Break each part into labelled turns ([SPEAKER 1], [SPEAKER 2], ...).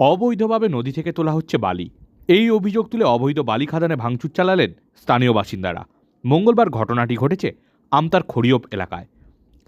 [SPEAKER 1] অবৈধভাবে নদী থেকে তোলা হচ্ছে বালি। এই অভিযোগ তুলে অবৈধ বালি খাদানে ভাঙচুর চালালেন স্থানীয় বাসিন্দারা। মঙ্গলবার ঘটনাটি ঘটেছে আমতার খড়িয়প এলাকায়।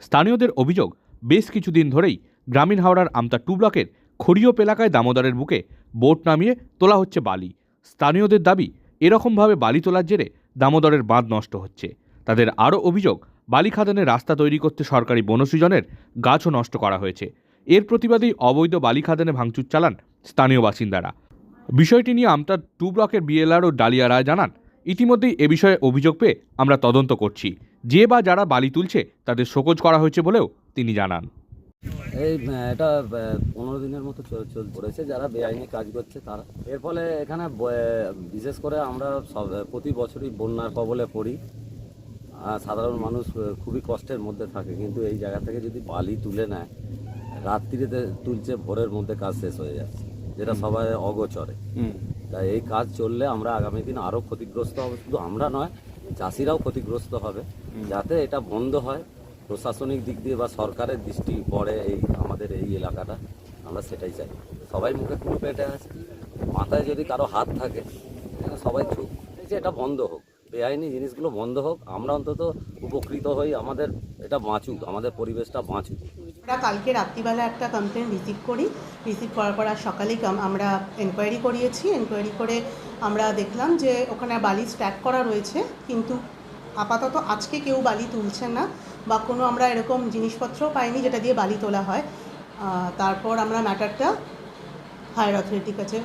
[SPEAKER 1] স্থানীয়দের অভিযোগ, বেশ কিছুদিন ধরেই গ্রামীণ হাওড়ার আমতা টু ব্লকের খড়িয়প এলাকায় দামোদরের বুকে বোট নামিয়ে তোলা হচ্ছে বালি। স্থানীয়দের দাবি, এরকমভাবে বালি তোলার জেরে দামোদরের বাঁধ নষ্ট হচ্ছে। তাদের আরও অভিযোগ, বালি খাদানে রাস্তা তৈরি করতে সরকারি বনসৃজনের গাছও নষ্ট করা হয়েছে। এর প্রতিবাদেই অবৈধ বালি খাদানে ভাঙচুর চালান স্থানীয় বাসিন্দারা। বিষয়টি নিয়ে আমতার টু ব্লকের বিএলআর ও ডালিয়া রায় জানান, ইতিমধ্যেই এ বিষয়ে অভিযোগ পেয়ে আমরা তদন্ত করছি। যে বা যারা বালি তুলছে, তাদের শোকজ করা হয়েছে বলেও তিনি জানান।
[SPEAKER 2] এই এটা পনেরো দিনের মতো চল পড়েছে যারা বেআইনি কাজ করছে তারা। এর ফলে এখানে বিশেষ করে আমরা সব প্রতি বছরই বন্যার কবলে পড়ি। সাধারণ মানুষ খুবই কষ্টের মধ্যে থাকে, কিন্তু এই জায়গা থেকে যদি বালি তুলে নেয় রাত্রিতে তুলছে ভোরের মধ্যে কাজ শেষ হয়ে যাচ্ছে যেটা সবাই অগোচরে। তাই এই কাজ চললে আমরা আগামী দিন আরও ক্ষতিগ্রস্ত হবে শুধু আমরা নয় চাষিরাও ক্ষতিগ্রস্ত হবে যাতে এটা বন্ধ হয়। প্রশাসনিক দিক দিয়ে বা সরকারের দৃষ্টি পড়ে এই আমাদের এই এলাকাটা আমরা সেটাই চাই। সবাই মুখে কুল পেটে আছে? মাথায় যদি কারও হাত থাকে সবাই চুপ। যে এটা বন্ধ হোক। বেআইনি জিনিসগুলো বন্ধ হোক, আমরা অন্তত উপকৃত হই, আমাদের এটা বাঁচুক, আমাদের পরিবেশটা বাঁচুক।
[SPEAKER 3] আমরা কালকে রাত্রিবেলা একটা কমপ্লেন রিসিভ করি। রিসিভ করার পর আর সকালেই আমরা এনকোয়ারি করিয়েছি। এনকোয়ারি করে আমরা দেখলাম যে ওখানে বালি স্ট্যাক করা রয়েছে, কিন্তু আপাতত আজকে কেউ বালি তুলছেন না বা কোনো আমরা এরকম জিনিসপত্রও পাইনি যেটা দিয়ে বালি তোলা হয়। তারপর আমরা ম্যাটারটা হায়ার অথরিটির কাছে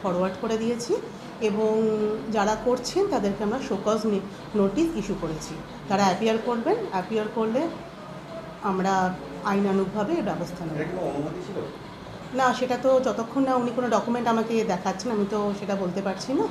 [SPEAKER 3] ফরওয়ার্ড করে দিয়েছি। এবং যারা করছেন তাদেরকে আমরা শোকজ নোটিশ ইস্যু করেছি। তারা অ্যাপিয়ার করবেন অ্যাপিয়ার করলে আমরা আইনানুগভাবে ব্যবস্থা নেব। না সেটা তো যতক্ষণ না উনি কোনো ডকুমেন্ট আমাকে দেখাচ্ছেন আমি তো সেটা বলতে পারছি না।